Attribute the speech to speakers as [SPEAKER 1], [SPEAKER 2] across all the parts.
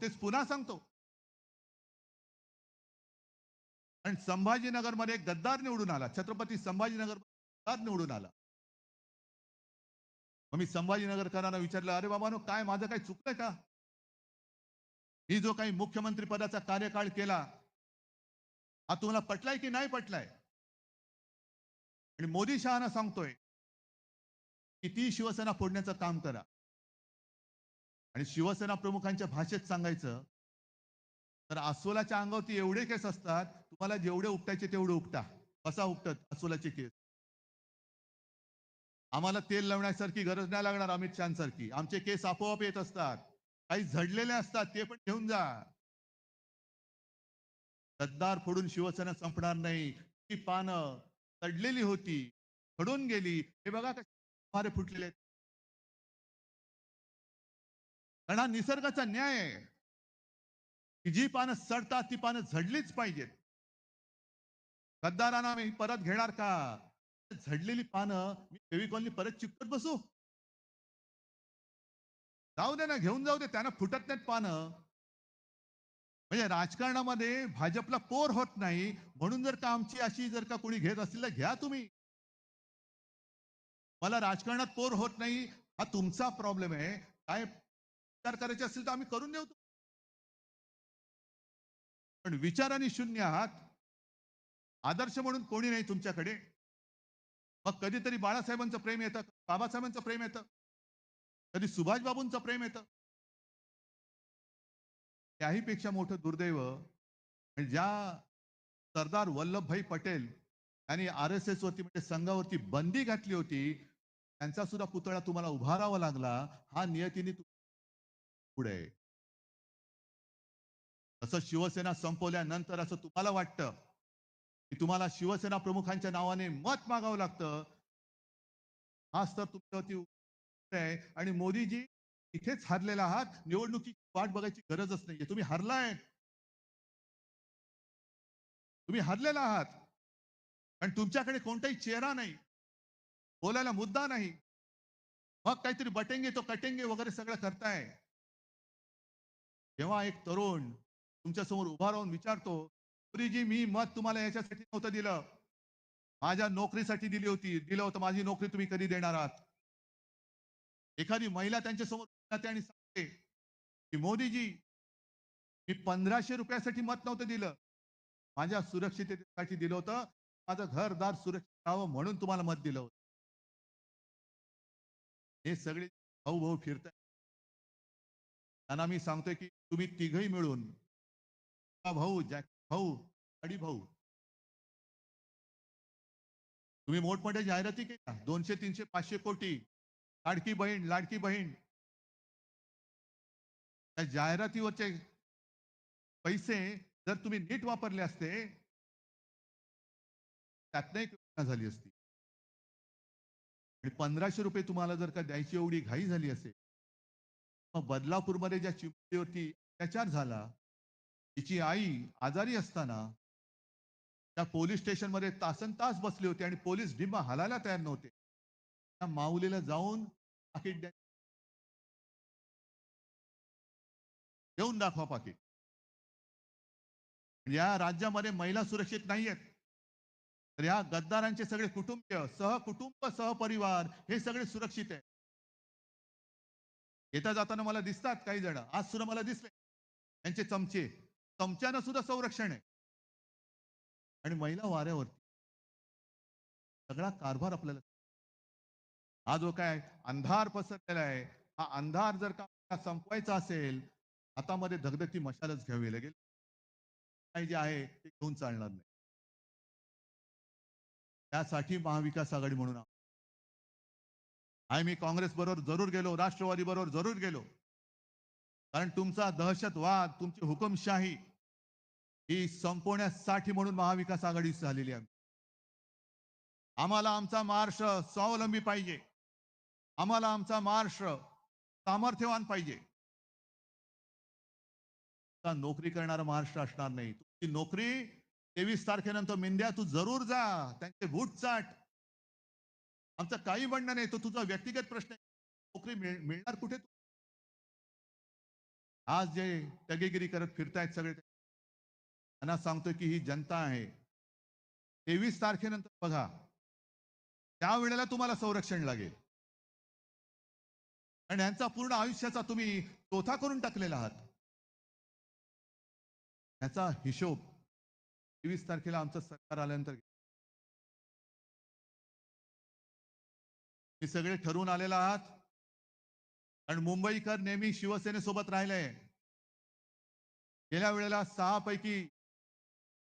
[SPEAKER 1] तेच पुन्हा सांगतो. आणि संभाजीनगरमध्ये एक गद्दार निवडून आला. छत्रपती संभाजीनगर गद्दार निवडून आला. मग मी संभाजीनगरकरांना विचारलं अरे बाबानो काय माझं काही चुकलं का? मी जो काही मुख्यमंत्री पदाचा कार्यकाळ केला हा तुम्हाला पटलाय की नाही पटलाय? आणि मोदी शहाना सांगतोय किती शिवसेना फोडण्याचं काम करा. आणि शिवसेना प्रमुखांच्या भाषेत सांगायचं तर अस्वलाच्या अंगावरती एवढे केस असतात तुम्हाला जेवढे उपटायचे तेवढे उपटा. कसा उपटत अस्वलाचे केस? आम्हाला तेल लावण्यासारखी गरज नाही लागणार अमित शहासारखी. आमचे केस आपोआप येत असतात. काही झडलेले असतात ते पण घेऊन जा. गद्दार फोडून शिवसेना संपणार नाही. ती पानं तडलेली होती खडून गेली. हे बघा कसे फुटलेले आहेत. कारण हा निसर्गाचा न्याय आहे. की जी पानं सडतात ती पानं झडलीच पाहिजेत. गद्दारांना मी परत घेणार का? झडलेली पानं मी फेविकॉलनी परत चिपकत बसू? जाऊ दे ना घेऊन जाऊ दे. त्यांना फुटत नाहीत पानं. म्हणजे राजकारणामध्ये भाजपला पोर होत नाही. म्हणून जर का आमची अशी जर का कोणी घेत असेल तर घ्या तुम्ही. मला राजकारणात पोर होत नाही. हा तुमचा प्रॉब्लेम आहे. काय विचार करायचे असतील तर आम्ही करून देऊ पण विचाराने शून्य आहात. आदर्श म्हणून कोणी नाही तुमच्याकडे. मग कधीतरी बाळासाहेबांचं प्रेम येतं बाबासाहेबांचं प्रेम येतं. कधी सुभाषबाबूंचं प्रेम येतं. त्याहीपेक्षा मोठं दुर्दैव म्हणजे ज्या सरदार वल्लभभाई पटेल यांनी आर एस एस वरती म्हणजे संघावरती बंदी घातली होती त्यांचा सुद्धा पुतळा तुम्हाला उभारावा लागला. हा नियतीने तु- पुढे. असं शिवसेना संपवल्यानंतर असं तुम्हाला वाटतं? की तुम्हाला शिवसेना प्रमुखांच्या नावाने मत मागावं लागतं? हाच तर तुमच्यावरती आहे. आणि मोदीजी इथेच हरलेला आहात. निवडणुकीची वाट बघायची गरजच नाहीये. तुम्ही हरलाय. तुम्ही हरलेला आहात. आणि तुमच्याकडे कोणताही चेहरा नाही. बोलायला मुद्दा नाही. मग काहीतरी बटेंगे तो कटेंगे वगैरे सगळं करताय. जेव्हा एक तरुण तुमच्यासमोर उभा राहून विचारतो गुरुजी मी मत तुम्हाला याच्यासाठी नव्हतं दिलं. माझ्या नोकरीसाठी दिली होती. दिलं होतं माझी नोकरी तुम्ही कधी देणार आहात? एखादी महिला त्यांच्यासमोर जाते आणि सांगते की मोदीजी मी पंधराशे रुपयासाठी मत नव्हतं दिलं. माझ्या सुरक्षिततेसाठी दिलं होतं. माझं घरदार सुरक्षित राहावं म्हणून तुम्हाला मत दिलं होतं. हे सगळे भाऊ भाऊ फिरताय त्यांना मी सांगतोय की तुम्ही तिघही मिळून भाऊ जॅक भाऊ अडी भाऊ. तुम्ही मोठमोठ्या जाहिराती केल्या. दोनशे तीनशे पाचशे कोटी. लाडकी बहीण लाडकी बहीण. त्या जाहिरातीवरचे पैसे जर तुम्ही नीट वापरले असते त्यातनं एक योजना झाली असती. आणि पंधराशे रुपये तुम्हाला जर का द्यायची एवढी घाई झाली असेल मग बदलापूरमध्ये ज्या चिमुकलीवरती अत्याचार झाला. तिची आई आजारी असताना त्या पोलीस स्टेशनमध्ये तासन तास बसले होते आणि पोलीस डिब्बा हलायला तयार नव्हते. त्या माऊलीला जाऊन पाकिट द्या देऊन दाखवा पाकिट. या राज्यामध्ये महिला सुरक्षित नाहीयेत. तर या गद्दारांचे सगळे कुटुंबीय सहकुटुंब सहपरिवार हे सगळे सुरक्षित आहे येता जाताना मला दिसतात काही जण. आज सुद्धा मला दिसले. त्यांचे चमचे. चमच्यानं सुद्धा संरक्षण आहे. आणि महिला वाऱ्यावरती. सगळा कारभार आपल्याला हा जो काय अंधार पसरलेला आहे हा अंधार जर का संपवायचा असेल हातामध्ये धगधगती मशालच घ्यावी लागेल. काय जे आहे ते घेऊन चालणार नाही. त्यासाठी महाविकास आघाडी म्हणून आहे मी काँग्रेस बरोबर जरूर गेलो राष्ट्रवादी बरोबर जरूर गेलो. कारण तुमचा दहशतवाद तुमची हुकुमशाही ही संपवण्यासाठी म्हणून महाविकास आघाडी झालेली आहे. आम्हाला आमचा महाराष्ट्र स्वावलंबी पाहिजे. आम्हाला आमचा महाराष्ट्र सामर्थ्यवान पाहिजे. नोकरी करणारा महाराष्ट्र असणार नाही. तुमची नोकरी तेवीस तारखेनंतर मेंद्या तू जरूर जा. त्यांचे बूट चाट आमचं काही म्हणणं नाही. तो तुझा व्यक्तिगत प्रश्न आहे. नोकरी मिळ- मिळणार कुठे? आज जे टगेगिरी करत फिरतायत सगळे त्यांना सांगतोय की ही जनता आहे. तेवीस तारखेनंतर बघा. त्यावेळेला तुम्हाला संरक्षण लागेल. आणि यांचा पूर्ण आयुष्याचा तुम्ही चोथा करून टाकलेला आहात. याचा हिशोब तेवीस तारखेला आमचं सरकार आल्यानंतर हे सगळे ठरवून आलेला आहात. आणि मुंबईकर नेहमी शिवसेनेसोबत राहिले. गेल्या वेळेला सहा पैकी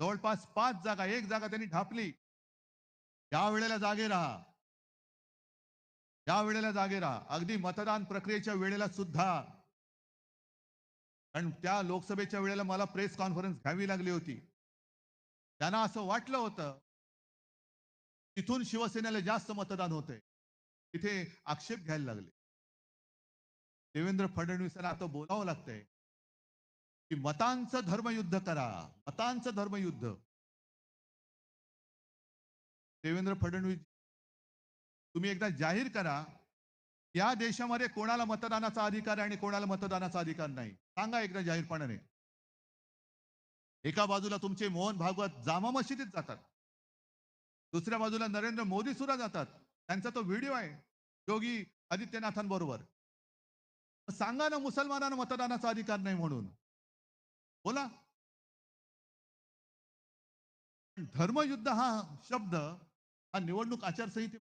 [SPEAKER 1] जवळपास पाच जागा एक जागा त्यांनी ढापली. या वेळेला जागे राहा. या वेळेला जागे राहा. अगदी मतदान प्रक्रियेच्या वेळेला सुद्धा. कारण त्या लोकसभेच्या वेळेला मला प्रेस कॉन्फरन्स घ्यावी लागली होती. त्यांना असं वाटलं होतं तिथून शिवसेनेला जास्त मतदान होते तिथे आक्षेप घ्यायला लागले. देवेंद्र फडणवीसांना आता बोलावं लागतंय की मतांचं धर्मयुद्ध करा मतांचं धर्मयुद्ध. देवेंद्र फडणवीस तुम्ही एकदा जाहीर करा या देशामध्ये कोणाला मतदानाचा अधिकार आहे आणि कोणाला मतदानाचा अधिकार नाही. सांगा एकदा जाहीरपणाने. एका बाजूला तुमचे मोहन भागवत जामा मशिदीत जातात. दुसऱ्या बाजूला नरेंद्र मोदी सुद्धा जातात. त्यांचा तो व्हिडिओ आहे. योगी आदित्यनाथांबरोबर. सांगा ना मुसलमानांना मतदानाचा अधिकार नाही म्हणून. बोला. धर्मयुद्ध हा शब्द हा निवडणूक आचारसंहिते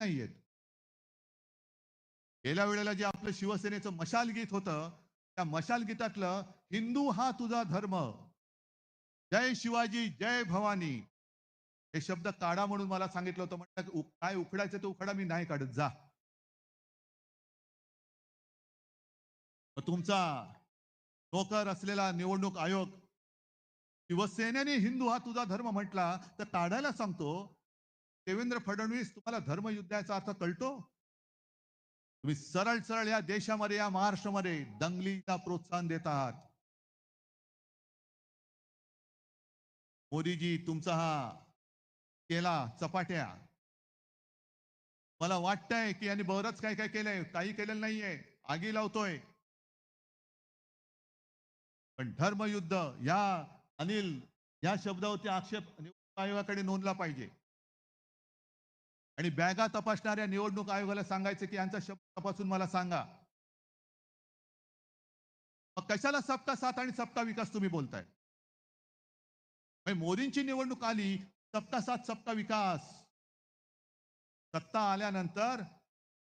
[SPEAKER 1] नाही येत. गेल्या वेळेला जे आपलं शिवसेनेचं मशाल गीत होतं त्या मशाल गीतातलं हिंदू हा तुझा धर्म. जय शिवाजी जय भवानी. हे शब्द काढा म्हणून मला सांगितलं होतं. म्हटलं काय उखडायचं ते उखडा मी नाही काढत. जा. तुमचा नोकर असलेला निवडणूक आयोग शिवसेनेने हिंदू हा तुझा धर्म म्हटला तर काढायला सांगतो. देवेंद्र फडणवीस तुम्हाला धर्मयुद्धाचा अर्थ कळतो? तुम्ही सरळ सरळ या देशामध्ये या महाराष्ट्रामध्ये दंगलीला प्रोत्साहन देत आहात. मोदीजी तुमचा हा केला चपाट्या. मला वाटतंय की यांनी बरंच काय काय केलंय. काही केलेलं नाहीये. आगी लावतोय. पण धर्मयुद्ध या अनिल या शब्दावरती आक्षेप निवडणूक आयोगाकडे नोंदला पाहिजे. आणि बॅगा तपासणाऱ्या निवडणूक आयोगाला सांगायचं की यांचा शब्द तपासून मला सांगा. मग कशाला सबका साथ आणि सबका विकास तुम्ही बोलताय? म्हणजे मोदींची निवडणूक आली सबका साथ सबका विकास. सत्ता आल्यानंतर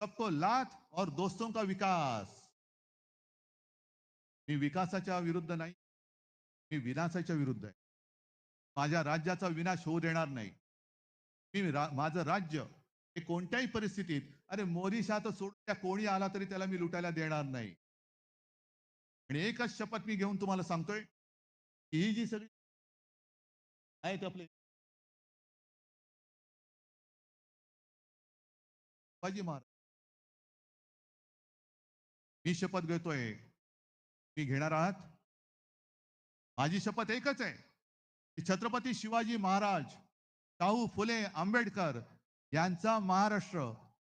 [SPEAKER 1] सबको लाथ और दोस्तों का विकास. मी विकासाच्या विरुद्ध नाही मी विनाशाच्या विरुद्ध आहे. माझ्या राज्याचा विनाश होऊ देणार नाही. मी रा- माझं राज्य हे कोणत्याही परिस्थितीत अरे मोदी शाह तर सोडून त्या कोणी आला तरी त्याला मी लुटायला देणार नाही. आणि एकच शपथ मी घेऊन तुम्हाला सांगतोय की ही जी सगळी आहेत आपले महाराज. मी शपथ घेतोय मी घेणार आहात? माझी शपथ एकच आहे की छत्रपती शिवाजी महाराज शाहू फुले आंबेडकर यांचा महाराष्ट्र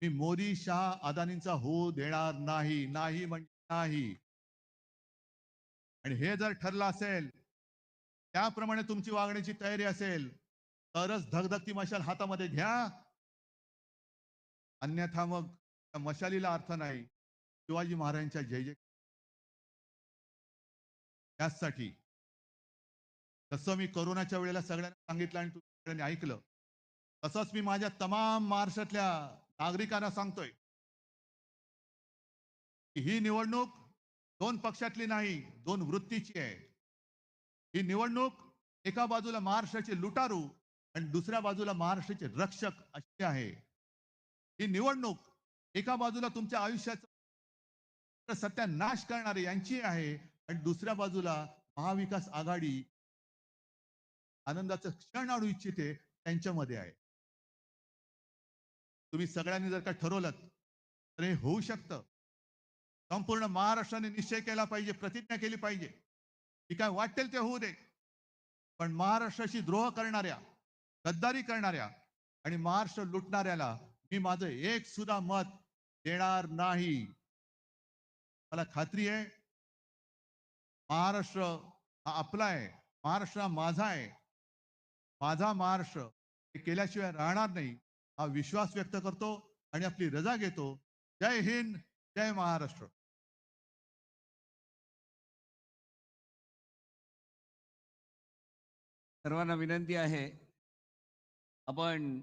[SPEAKER 1] मी मोदी शाह अदानींचा होऊ देणार नाही नाही म्हणजे नाही. आणि हे जर ठरलं असेल त्याप्रमाणे तुमची वागण्याची तयारी असेल तरच धगधगती मशाल हातामध्ये घ्या. अन्यथा मग त्या मशालीला अर्थ नाही. शिवाजी महाराजांच्या जय जय त्याचसाठी तसं मी कोरोनाच्या वेळेला सगळ्यांना सांगितलं आणि सगळ्यांनी ऐकलं. तसंच मी माझ्या तमाम महाराष्ट्रातल्या नागरिकांना सांगतोय. की ही निवडणूक दोन पक्षातली नाही दोन वृत्तीची आहे. ही निवडणूक एका बाजूला महाराष्ट्राचे लुटारू आणि दुसऱ्या बाजूला महाराष्ट्राचे रक्षक अशी आहे. ही निवडणूक एका बाजूला तुमच्या आयुष्याचा सत्यानाश करणारे यांची आहे. आणि दुसऱ्या बाजूला महाविकास आघाडी आनंदाचं क्षण आणू इच्छिते त्यांच्यामध्ये आहे. तुम्ही सगळ्यांनी जर का ठरवलं तर हे होऊ शकतं. संपूर्ण महाराष्ट्राने निश्चय केला पाहिजे प्रतिज्ञा केली पाहिजे. की काय वाटेल ते होऊ दे. पण महाराष्ट्राशी द्रोह करणाऱ्या गद्दारी करणाऱ्या आणि महाराष्ट्र लुटणाऱ्याला मी माझं एक सुद्धा मत देणार नाही. मला खात्री आहे महाराष्ट्र हा आपला आहे. महाराष्ट्र हा माझा आहे. माझा महाराष्ट्र हे केल्याशिवाय राहणार नाही हा विश्वास व्यक्त करतो आणि आपली रजा घेतो. जय हिंद जय महाराष्ट्र.
[SPEAKER 2] सर्वांना विनंती आहे आपण